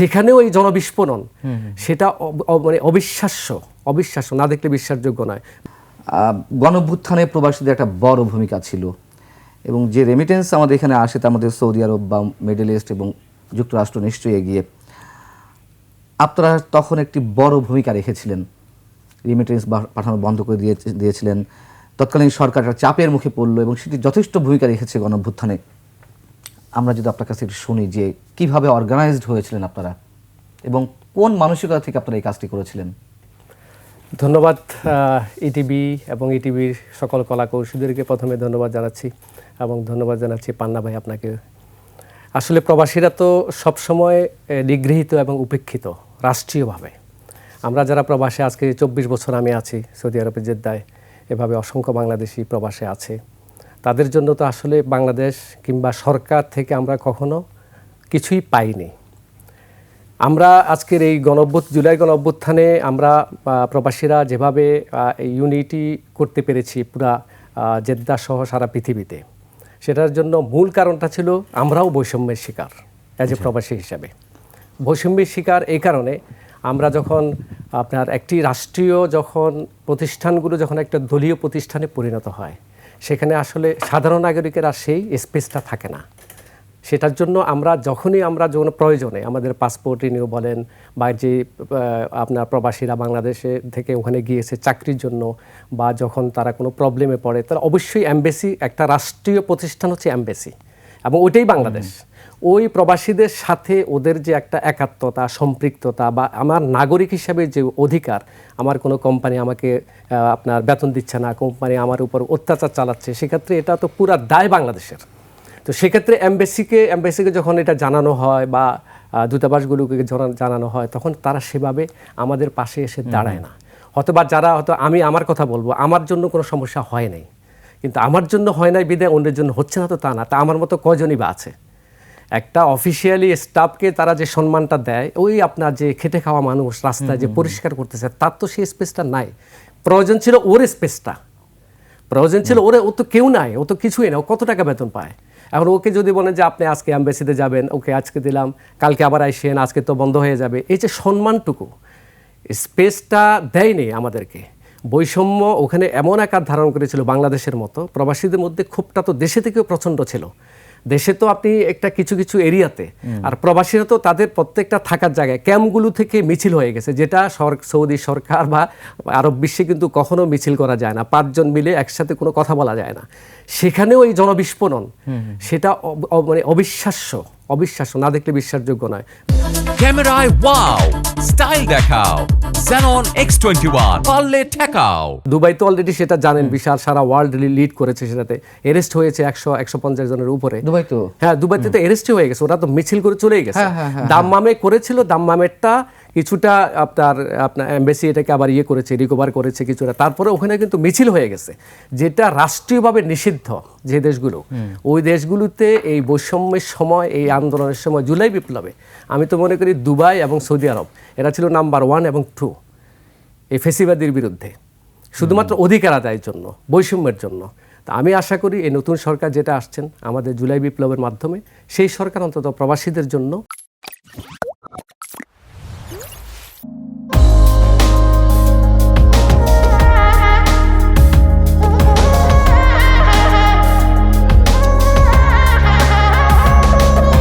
সেখানেও এই জনবিস্ফোরণ সেটা মানে অবিশ্বাস্য অবিশ্বাস্য না দেখলে বিশ্বাসযোগ্য নয়। গণভ্যুত্থানে প্রবাসীদের একটা বড় ভূমিকা ছিল এবং যে রেমিটেন্স আমাদের এখানে আসে তার মধ্যে সৌদি আরব বা মিডল ইস্ট এবং যুক্তরাষ্ট্র নিশ্চয়ই এগিয়ে। আপনারা তখন একটি বড় ভূমিকা রেখেছিলেন। রেমিটেন্স পাঠানো বন্ধ করে দিয়ে দিয়েছিলেন। তৎকালীন সরকার একটা চাপের মুখে পড়ল এবং সেটি যথেষ্ট ভূমিকা রেখেছে গণভ্যুত্থানে। আমরা যদি আপনার কাছে শুনি যে কীভাবে অর্গানাইজড হয়েছিলেন আপনারা এবং কোন মানসিকতা থেকে আপনারা এই কাজটি করেছিলেন? ধন্যবাদ ইটিভি এবং ইটিভির সকল কলা কৌশলীদেরকে প্রথমে ধন্যবাদ জানাচ্ছি এবং ধন্যবাদ জানাচ্ছি পান্না ভাই আপনাকে। আসলে প্রবাসীরা তো সবসময় নিগৃহীত এবং উপেক্ষিত রাষ্ট্রীয়ভাবে। আমরা যারা প্রবাসে আজকে চব্বিশ বছর আমি আছি সৌদি আরবের জেদ্দায়, এভাবে অসংখ্য বাংলাদেশি প্রবাসে আছে। তাদের জন্য তো আসলে বাংলাদেশ কিংবা সরকার থেকে আমরা কখনো কিছুই পাইনি। আমরা আজকের এই গণঅভ্যুত জুলাই গণঅভ্যুত্থানে আমরা প্রবাসীরা যেভাবে ইউনিটি করতে পেরেছি পুরা জেদ্দা সহ সারা পৃথিবীতে সেটার জন্য মূল কারণটা ছিল আমরাও বৈষম্যের শিকার অ্যাজ এ প্রবাসী হিসাবে। বৈষম্যের শিকার এই কারণে আমরা যখন আপনার একটি রাষ্ট্রীয় যখন প্রতিষ্ঠানগুলো যখন একটা দলীয় প্রতিষ্ঠানে পরিণত হয় সেখানে আসলে সাধারণ নাগরিকের আর সেই স্পেসটা থাকে না। সেটার জন্য আমরা যখনই আমরা যখন প্রয়োজনে, আমাদের পাসপোর্ট রিনিউ বলেন বা যে আপনার প্রবাসীরা বাংলাদেশে থেকে ওখানে গিয়েছে চাকরির জন্য বা যখন তারা কোনো প্রবলেমে পড়ে তারা অবশ্যই অ্যাম্বেসি একটা রাষ্ট্রীয় প্রতিষ্ঠান হচ্ছে অ্যাম্বেসি এবং ওইটাই বাংলাদেশ। ওই প্রবাসীদের সাথে ওদের যে একটা একাত্মতা সম্পৃক্ততা বা আমার নাগরিক হিসাবে যে অধিকার আমার কোনো কোম্পানি আমাকে আপনার বেতন দিচ্ছে না কোম্পানি আমার উপর অত্যাচার চালাচ্ছে সেক্ষেত্রে এটা তো পুরা দায় বাংলাদেশের। তো সেক্ষেত্রে এমবেসিকে অ্যাম্বাসিকে যখন এটা জানানো হয় বা দূতাবাসগুলোকে জানানো হয় তখন তারা সেভাবে আমাদের পাশে এসে দাঁড়ায় না। হয়তোবা যারা হয়তো আমি আমার কথা বলব আমার জন্য কোনো সমস্যা হয় নাই। কিন্তু আমার জন্য হয় নাই বিদায় অন্যের জন্য হচ্ছে না তো তা না। তা আমার মতো কজনই বা আছে? একটা অফিসিয়ালি স্টাফকে তারা যে সম্মানটা দেয় ওই আপনার যে খেটে খাওয়া মানুষ রাস্তায় যে পরিষ্কার করতেছে তার তো সেই স্পেসটা নাই। প্রয়োজন ছিল ওর স্পেসটা প্রয়োজন ছিল ওরে ও তো কেউ নাই ও তো কিছুই না ও কত টাকা বেতন পায়? এখন ওকে যদি বলেন যে আপনি আজকে অ্যাম্বাসিতে যাবেন ওকে আজকে দিলাম কালকে আবার আইসেন আজকে তো বন্ধ হয়ে যাবে এই যে সম্মানটুকু স্পেসটা দেয়নি আমাদেরকে। বৈষম্য ওখানে এমন আকার ধারণ করেছিল বাংলাদেশের মতো প্রবাসীদের মধ্যে ক্ষোভটা তো দেশে থেকেও প্রচণ্ড ছিল। দেশে তো আপনি একটা কিছু কিছু এরিয়াতে আর প্রবাসীরা তো তাদের প্রত্যেকটা থাকার জায়গায় ক্যাম্পগুলো থেকে মিছিল হয়ে গেছে যেটা সৌদি সরকার বা আরব বিশ্বে কিন্তু কখনো মিছিল করা যায় না পাঁচজন মিলে একসাথে কোনো কথা বলা যায় না। সেখানেও এই জনবিস্ফোরণ সেটা মানে অবিশ্বাস্য অবিশ্বাস্য না দেখলে বিশ্বাসযোগ্য নয়। ক্যামেরায় ওয়াও স্টাইল দেখাও Xenon X21 পারলে ঠেকাও। দুবাই তো অলরেডি সেটা জানেন বিশাল সারা ওয়ার্ল্ড লিড করেছে সেটাতে। এরেস্ট হয়েছে একশো একশো পঞ্চাশ জনের উপরে। দুবাই তো? হ্যাঁ দুবাইতে তো এরেস্ট হয়ে গেছে ওরা তো মিছিল করে চলেই গেছে। দাম দাম্মামে করেছিল দাম্মামেরটা কিছুটা আপনার আপনার এমবেসি এটাকে আবার ইয়ে করেছে রিকভার করেছে কিছুটা। তারপরে ওখানে কিন্তু মিছিল হয়ে গেছে যেটা রাষ্ট্রীয়ভাবে নিষিদ্ধ যে দেশগুলো। ওই দেশগুলোতে এই বৈষম্যের সময় এই আন্দোলনের সময় জুলাই বিপ্লবে আমি তো মনে করি দুবাই এবং সৌদি আরব এরা ছিল নাম্বার ওয়ান এবং টু এই ফেসিবাদীর বিরুদ্ধে। শুধুমাত্র অধিকার আদায়ের জন্য বৈষম্যের জন্য। তা আমি আশা করি এই নতুন সরকার যেটা আসছেন আমাদের জুলাই বিপ্লবের মাধ্যমে সেই সরকার অন্তত প্রবাসীদের জন্য